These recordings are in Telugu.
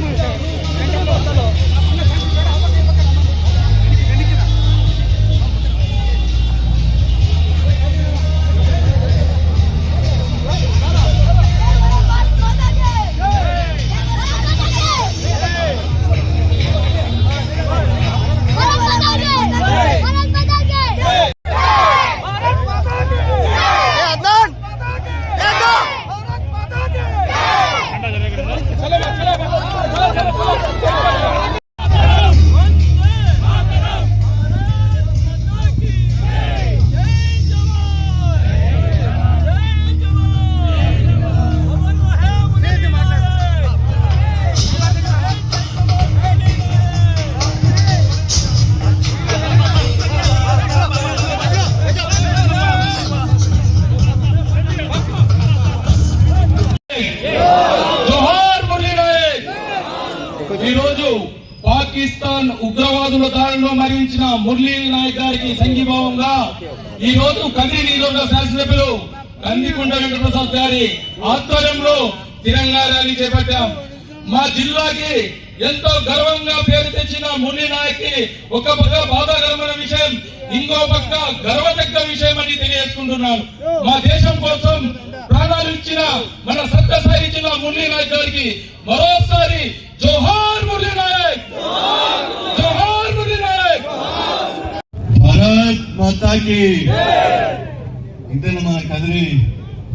జోహార్ ఈరోజు పాకిస్తాన్ ఉగ్రవాదుల దారిలో మరణించిన మురళీ నాయక్ గారికి సంఘీభావంగా ఈ రోజు కదిరి నియోజకవర్గ శాసనసభ్యులు కందికొండ వెంకటప్రసాద్ గారి ఆధ్వర్యంలో తిరంగా ర్యాలీ చేపట్టాం. మా జిల్లాకి ఎంతో గర్వంగా పేరు తెచ్చిన మురళీ నాయక్ ఒక పక్క బాధాకరమైన విషయం ఇంకో పక్క గర్వదగ్గ విషయం అని తెలియజేసుకుంటున్నాను. మా దేశం కోసం ప్రాణాలు ఇచ్చిన మన సత్యసాయి జిల్లా మురళీ నాయక్ గారికి మరోసారి జోహార్ మురళీ నాయక్ జోహార్ మురళీ నాయక్ సత్తాకి ఇంతేనా మన కదిరి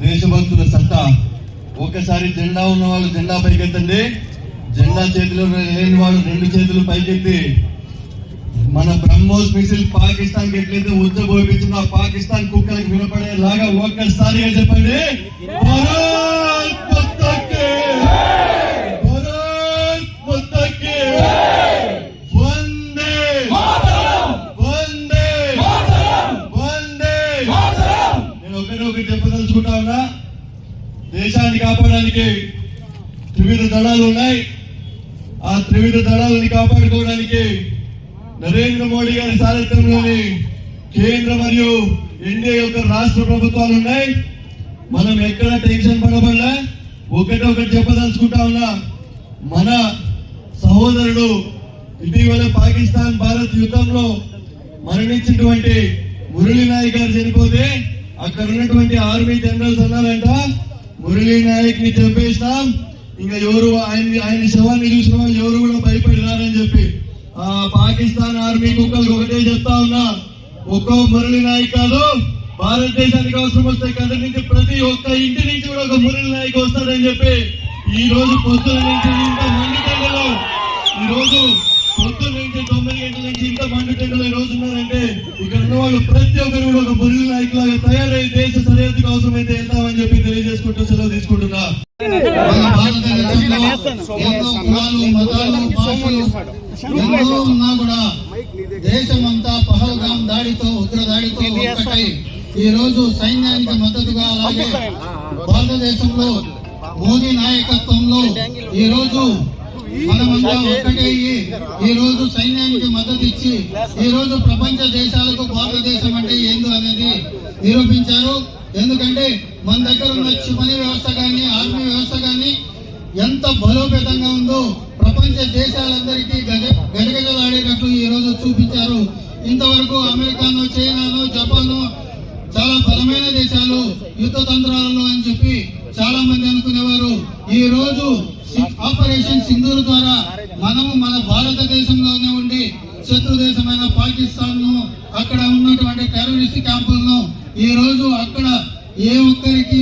దేశభక్తుల సత్తా. ఒకసారి జెండా ఉన్న వాళ్ళు జెండా పైకెత్తండి. జెండా చేతిలో లేని వాళ్ళు రెండు చేతులు పైకెత్తి. మన బ్రహ్మోస్ మిసిల్ పాకిస్తాన్కి ఎట్లయితే ఉచ్చబోపించిందో ఆ పాకిస్తాన్ కుక్కలకు వినపడేలాగా ఒక్కసారిగా చెప్పండి భారత్ మాతాకి! భారత్ మాతాకి! వందే వందే వందే నేను ఒకటి ఒకటి చెప్పదలుచుకుంటా ఉన్నా దేశాన్ని కాపాడడానికి త్రివిధ దళాలు ఉన్నాయి. ఆ త్రివిధ దళాలని కాపాడుకోవడానికి నరేంద్ర మోడీ గారి సారథ్యంలోని కేంద్ర మరియు ఎన్డీఏ యొక్క రాష్ట్ర ప్రభుత్వాలు ఉన్నాయి. మనం ఎక్కడ టెన్షన్ పడబడలే. ఒకటి ఒకటి చెప్పదలుచుకుంటా ఉన్నా మన సహోదరుడు ఇటీవల పాకిస్తాన్ భారత్ యుద్ధంలో మరణించినటువంటి మురళీ నాయక్ గారు చనిపోతే అక్కడ ఉన్నటువంటి ఆర్మీ జనరల్స్ అన్నారంట మురళీ నాయక్ని చంపేసినాం. ఇంకా ఎవరు ఆయన ఆయన శవాన్ని చూసిన వాళ్ళు ఎవరు కూడా భయపడినారని చెప్పి ఆ పాకిస్తాన్ ఆర్మీ కుక్కలకు ఒకటే చెప్తా ఉన్నా. ఒక్కో మురళి నాయక్ కాదు భారతదేశానికి అవసరం వస్తే కథ నుంచి ప్రతి ఒక్క ఇంటి నుంచి కూడా ఒక మురళి నాయక్ వస్తాడని చెప్పి ఈ రోజు పొద్దున నుంచి ఇంత మండుటెండలో ఈ రోజు పొద్దున నుంచి తొమ్మిది గంటల నుంచి ఇంత మండుటెండలో ఈ రోజు ఉన్నారంటే ఇక్కడ ఉన్న వాళ్ళు ప్రతి ఒక్కరు కూడా ఒక మురళి నాయక్ లాగా తయారై దేశ సరిహద్దుకు అవసరమైతే ఉన్నా కూడా దేశమంతా పహల్గాం దాడితో ఉగ్ర దాడితో ఒక్కటై ఈ రోజు సైన్యానికి మద్దతుగా అలాగే భారతదేశంలో మోదీ నాయకత్వంలో ఈ రోజు మనమంతా ఒక్కటే ఈ రోజు సైన్యానికి మద్దతు ఇచ్చి ఈ రోజు ప్రపంచ దేశాలకు భారతదేశం అంటే ఏందో అనేది నిరూపించారు. ఎందుకంటే మన దగ్గర ఉన్న క్షిపణి వ్యవస్థ కానీ ఆర్మీ వ్యవస్థ కానీ ఎంత బలోపేతంగా ఉందో ప్రపంచ దేశాలందరికీ గజ గజగజలాడేటట్టు ఈ రోజు చూపించారు. ఇంతవరకు అమెరికాను చైనాను జపాను చాలా బలమైన దేశాలు యుద్ధ తంత్రాలలో అని చెప్పి చాలా మంది అనుకునేవారు. ఈ రోజు ఆపరేషన్ సింధూర్ ద్వారా మనము మన భారతదేశంలోనే ఉండి శత్రు దేశమైన పాకిస్తాన్ను అక్కడ ఉన్నటువంటి టెర్రరిస్ట్ క్యాంపులను ఈ రోజు అక్కడ ఏ ఒక్కరికి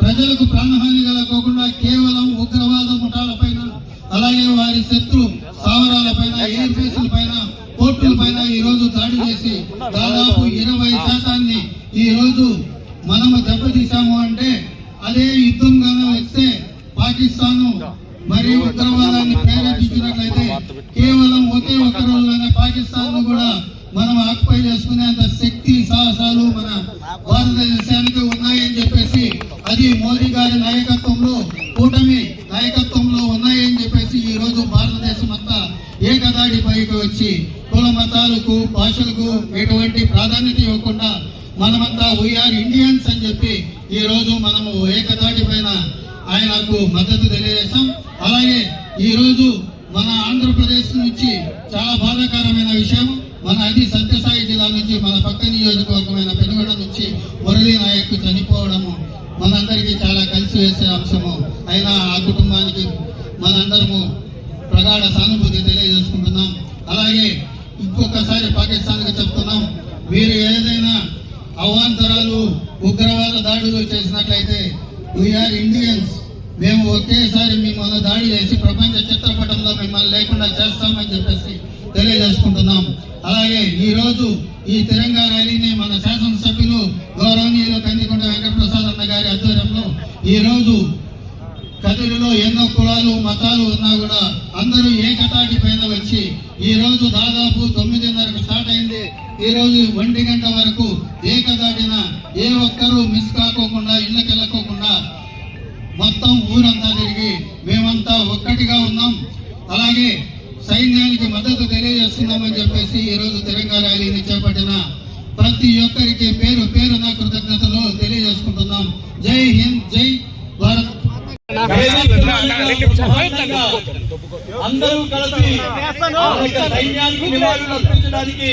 ప్రజలకు ప్రాణహాని కలగకుండా కేవలం ఉగ్రవాద ముఠాల పైన అలాగే వారి శత్రు స్థావరాల పైన కోర్టుల పైన ఈ రోజు దాడి చేసి దాదాపు ఇరవై శాతాన్ని ఈ రోజు మనము దెబ్బతీసాము అంటే అదే యుద్ధం గానం వస్తే పాకిస్తాన్ మరియు ఉగ్రవాదాన్ని ప్రేరేపించినట్లయితే కేవలం ఒకే ఒక రోజులోనే పాకిస్తాన్ను కూడా మనం ఆక్యుపై చేసుకునేంత శక్తి సాహసాలు మన భారతదేశానికి ఉన్నాయని చెప్పేసి అది మోదీ గారి నాయకత్వంలో కూటమి నాయకత్వం ఉన్నాయని చెప్పేసి ఈ రోజు భారతదేశం అంతా ఏకదాడి పైకి వచ్చి కుల మతాలకు భాషలకు ఎటువంటి ప్రాధాన్యత ఇవ్వకుండా మనమంతా వీఆర్ ఇండియన్స్ అని చెప్పి ఈ రోజు మనము ఏకదాటి పైన ఆయనకు మద్దతు తెలియజేస్తాం. అలాగే ఈ రోజు మన ఆంధ్రప్రదేశ్ నుంచి చాలా బాధాకరమైన విషయం మన అది సత్యసాయి జిల్లా నుంచి మన పక్క నియోజకవర్గమైన పెనుగొండ నుంచి మురళీ నాయక్ చనిపోవడము మనందరికీ చాలా కలిసి వేసే అంశము. అయినా ఆ కుటుంబానికి మనందరము ప్రగాఢ సానుభూతి తెలియజేసుకుంటున్నాం. అలాగే ఇంకొకసారి పాకిస్తాన్కి చెప్తున్నాం మీరు ఏదైనా అవాంతరాలు ఉగ్రవాద దాడులు చేసినట్లయితే వీఆర్ ఇండియన్స్ మేము ఒకేసారి మిమ్మల్ని దాడి చేసి ప్రపంచ చిత్రపటంలో మిమ్మల్ని లేకుండా చేస్తామని చెప్పేసి తెలియజేసుకుంటున్నాం అలాగే ఈరోజు ఈ తిరంగా ర్యాలీని మన శాసనసభ్యులు గౌరవనీయులు కందికొండ వెంకటప్రసాద్ అన్న గారి ఆధ్వర్యంలో ఈరోజు కదిరిలో ఎన్నో కులాలు మతాలు ఉన్నా కూడా అందరూ ఏకతాటి పైన వచ్చి ఈ రోజు దాదాపు తొమ్మిదిన్నరకు స్టార్ట్ అయింది. ఈ రోజు ఒంటి గంట వరకు ఏకదాటిన ఏ ఒక్కరూ మిస్ కాకోకుండా ఇళ్ళకి వెళ్ళకోకుండా మొత్తం ఊరంతా తిరిగి మేమంతా ఒక్కటిగా ఉన్నాం అలాగే సైన్యానికి మద్దతు తెలియజేస్తున్నామని చెప్పేసి ఈ రోజు తెలంగాణ ర్యాలీని చేపట్టిన ప్రతి ఒక్కరికి పేరు పేరు నా కృతజ్ఞతలు తెలియజేసుకుంటున్నాం జై హింద్ జై భారత్ అందరూ కలిసి ఆ యొక్క సైన్యానికి నివాళులు అర్పించడానికి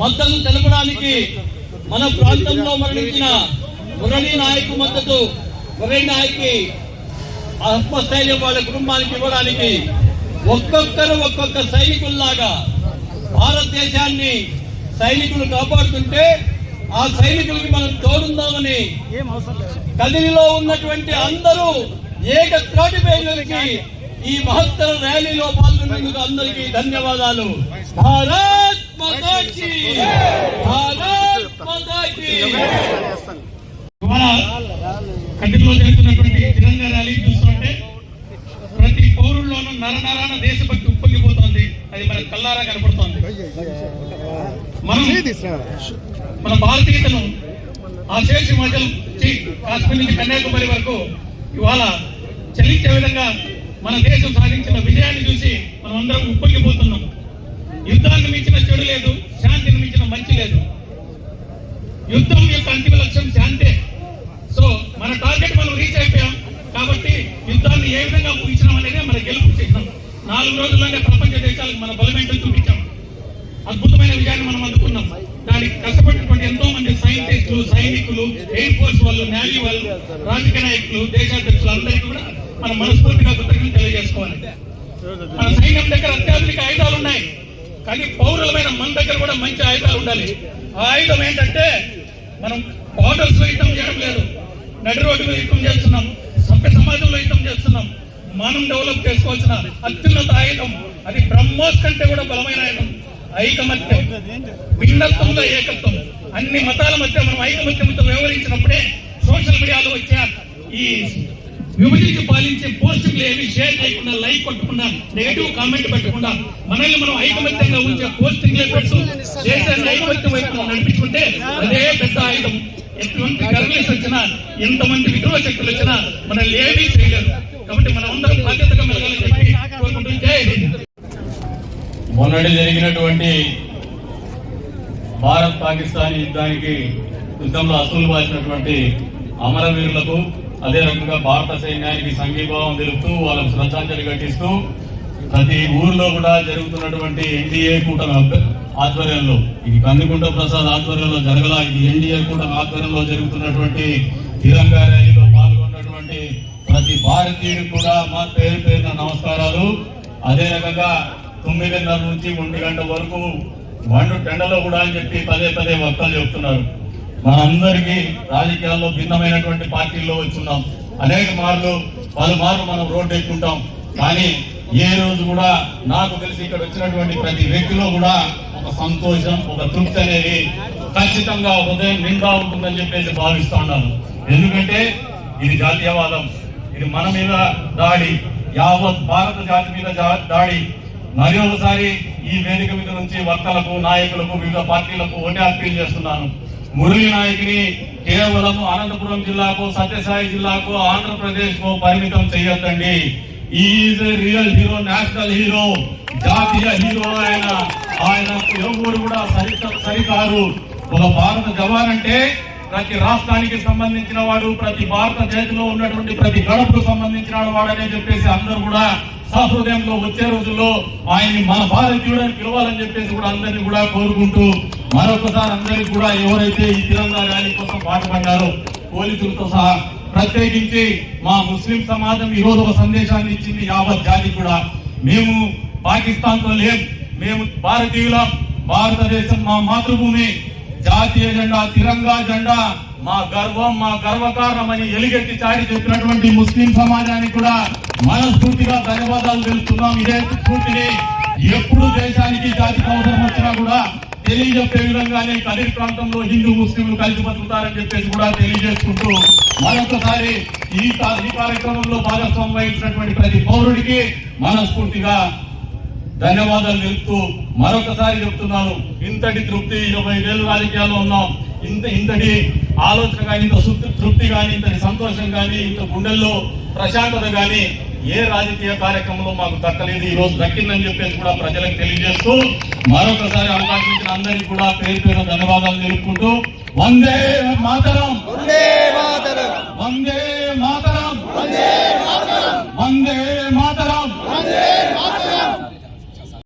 మద్దతు తెలపడానికి మన ప్రాంతంలో మరణించిన మురళీ నాయకు మద్దతు మురళీ నాయకి ఆత్మస్థైర్యం వాళ్ళ కుటుంబానికి ఇవ్వడానికి ఒక్కొక్కరు ఒక్కొక్క సైనికుల్లాగా భారతదేశాన్ని సైనికులు కాపాడుతుంటే ఆ సైనికులకి మనం తోడుందామని కదిలిలో ఉన్నటువంటి అందరూ ఏక త్రాటిపై ఈ మహత్తర ర్యాలీలో పాల్గొన్నందుకు అందరికీ ధన్యవాదాలు. భారత్! మాతాకి జరుగుతున్నటువంటి తిరంగా ర్యాలీ చూస్తుంటే ప్రతి పౌరుల్లోనూ నరనరాన దేశభక్తి ఉప్పొంగిపోతుంది. అది మన కల్లారా కనపడుతోంది. మనం మన భారతీయతను ఆ శేష హిమాచల్ కాశ్మీర్ నుంచి కన్యాకుమారి వరకు ఇవాళ చలించే విధంగా మన దేశం సాధించిన విజయాన్ని చూసి మనం అందరం ఉప్పొంగిపోతున్నాం. యుద్ధాన్ని మించిన చెడు లేదు శాంతిని మించిన మంచి లేదు. యుద్ధం యొక్క అంతిమ లక్ష్యం శాంతే. సో మన టార్గెట్ మనం రీచ్ అయిపోయాం. కాబట్టి యుద్ధాన్ని ఏ విధంగా ముగించడం అనేది మన గెలుపు చిహ్నం నాలుగు రోజుల్లోనే ప్రపంచ దేశాలకు మన బలమేంటో చూపించాం అద్భుతమైన విజయాన్ని మనం అందుకున్నాం. దానికి కష్టపడినటువంటి ఎంతో మంది సైంటిస్టులు సైనికులు ఎయిర్ ఫోర్స్ వాళ్ళు నేవీ వాళ్ళు రాజకీయ నాయకులు దేశాధ్యక్షులు అందరికీ కూడా మనం మనస్ఫూర్తిగా కృతజ్ఞతలు తెలియజేసుకోవాలి. మన సైన్యం దగ్గర అత్యాధునిక ఆయుధాలు ఉన్నాయి. కానీ పౌరులమైన మన దగ్గర కూడా మంచి ఆయుధాలు ఉండాలి. ఆయుధం ఏంటంటే మనం బార్డర్స్లో యుద్ధం చేయడం లేదు. నడి రోడ్డు మీద యుద్ధం చేస్తున్నాం. సభ్య సమాజంలో యుద్ధం చేస్తున్నాం. మనం డెవలప్ చేసుకోవాల్సిన అత్యున్నత ఆయుధం. అది బ్రహ్మోస్ కంటే కూడా బలమైన ఆయుధం. ఐకమత్యం. భిన్నత్వంలో ఏకత్వం. అన్ని మతాల మధ్య మనం ఐకమత్యంతో వ్యవహరించినప్పుడే సోషల్ మీడియాలో వచ్చే ఈ విభజించి పాలించే పోస్టులు ఏమి షేర్ చేయకుండా లైక్ కొట్టకుండా నెగిటివ్ కామెంట్ పెట్టకుండా మనల్ని మనం ఐకమత్యంగా ఉంచే పోస్టింగ్లే పెట్టు. దేశాన్ని ఐకమత్యం వైపు మనం నడిపించుకుంటే అదే పెద్ద ఆయుధం. ఎటువంటి గర్వలేసి వచ్చినా ఎంతమంది విద్రోహ శక్తులు వచ్చినా మనల్ని ఏమీ చేయలేదు కాబట్టి మనం అందరం బాధ్యతగా మెలగాలని చెప్పి మొన్నటి జరిగినటువంటి భారత్ పాకిస్తాన్ యుద్ధానికి యుద్ధంలో అసలు బాసినటువంటి అమరవీరులకు అదే రకంగా భారత సైన్యానికి సంఘీభావం తెలుపుతూ వాళ్ళకు శ్రద్ధాంజలి ఘటిస్తూ ప్రతి ఊర్లో కూడా జరుగుతున్నటువంటి ఎన్డీఏ కూటమి ఆధ్వర్యంలో ఇది కందికుంట ప్రసాద్ ఆధ్వర్యంలో జరగల ఇది ఎన్డీఏ కూటమి ఆధ్వర్యంలో జరుగుతున్నటువంటి తిరంగా ర్యాలీలో పాల్గొన్నటువంటి ప్రతి భారతీయుడు కూడా మా పేరు పేరున నమస్కారాలు. అదే రకంగా తొమ్మిదిన్నర నుంచి ఒంటి గంట వరకు వండు టెండలో కూడా అని చెప్పి పదే పదే వక్తలు చెప్తున్నారు. మనందరికీ రాజకీయాల్లో భిన్నమైనటువంటి పార్టీల్లో వచ్చున్నాం అనేక మార్లు పలుమార్లు మనం రోడ్డు ఎక్కుంటాం. కానీ ఏ రోజు కూడా నాకు తెలిసి ఇక్కడ వచ్చినటువంటి ప్రతి వ్యక్తిలో కూడా ఒక సంతోషం ఒక తృప్తి అనేది ఖచ్చితంగా ఉదయం నిండా ఉంటుందని చెప్పేసి భావిస్తా ఉన్నాను. ఎందుకంటే ఇది జాతీయవాదం. ఇది మన మీద దాడి యావత్ భారత జాతి మీద దాడి. మరి ఒకసారి ఈ వేదిక మీద నుంచి వక్తలకు నాయకులకు వివిధ పార్టీలకు ఓటే అప్పీల్ చేస్తున్నాను. మురళీ నాయకుని కేవలం అనంతపురం జిల్లాకు సత్యసాయి జిల్లాకు ఆంధ్రప్రదేశ్కు పరిమితం చేయొద్దండి. Is real hero national hero జాతీయ హీరో ఆయన. ఆయన ఎవరు కూడా సరి సరికారు. ఒక భారత జవాన్ అంటే ప్రతి రాష్ట్రానికి సంబంధించిన వాడు ప్రతి భారత చేతిలో ఉన్నటువంటి ప్రతి గడపకు సంబంధించిన వాడనే చెప్పేసి అందరూ కూడా సహృదయంలో వచ్చే రోజుల్లో ఆయన్ని మన భారతీయుడని పిలవాలని చెప్పేసి కూడా అందరినీ కూడా కోరుకుంటూ మరొకసారి అందరికి కూడా ఎవరైతే ఈ తిరంగా ర్యాలీ కోసం పాటుపడ్డారో పోలీసులతో సహా ప్రత్యేకించి మా ముస్లిం సమాజం ఈ రోజు ఒక సందేశాన్ని ఇచ్చింది యావత్ జాతి కూడా. మేము పాకిస్తాన్తో లేం. మేము భారతీయులం. భారతదేశం మా మాతృభూమి. జాతీయ జెండా తిరంగా జెండా. మా గర్వం మా గర్వకారణమని ఎలుగెత్తి చాటి చెప్పినటువంటి ముస్లిం సమాజానికి కూడా మనస్ఫూర్తిగా ధన్యవాదాలు తెలుపుతున్నాం. ఇదే స్ఫూర్తిని ఎప్పుడు దేశానికి జాతికి అవసరం వచ్చినా కూడా తెలియజెప్పే విధంగానే కదిరి ప్రాంతంలో హిందూ ముస్లింలు కలిసి బతుకుతారని చెప్పేసి కూడా తెలియజేసుకుంటూ మరొకసారి ఈ ఈ కార్యక్రమంలో భాగస్వామ్యం వహించినటువంటి ప్రతి పౌరుడికి మనస్ఫూర్తిగా ధన్యవాదాలు తెలుపుతూ మరొకసారి చెప్తున్నాను. ఇంతటి తృప్తి ఇరవై వేలు రాజకీయాల్లో ఉన్నాం. ఇంత ఇంతటి ఆలోచన కానీ ఇంత తృప్తి కానీ ఇంతటి సంతోషం కానీ ఇంత గుండెల్లో ప్రశాంతత కానీ ఏ రాజకీయ కార్యక్రమంలో మాకు దక్కలేదు ఈ రోజు దక్కిందని చెప్పేసి కూడా ప్రజలకు తెలియజేస్తూ మరొకసారి అవకాశం ఇచ్చిన అందరికీ కూడా పేరు పేరు ధన్యవాదాలు తెలుపుకుంటూ వందే మాతరం. వందే మాతరం. వందే మాతరం. వందే మాతరం.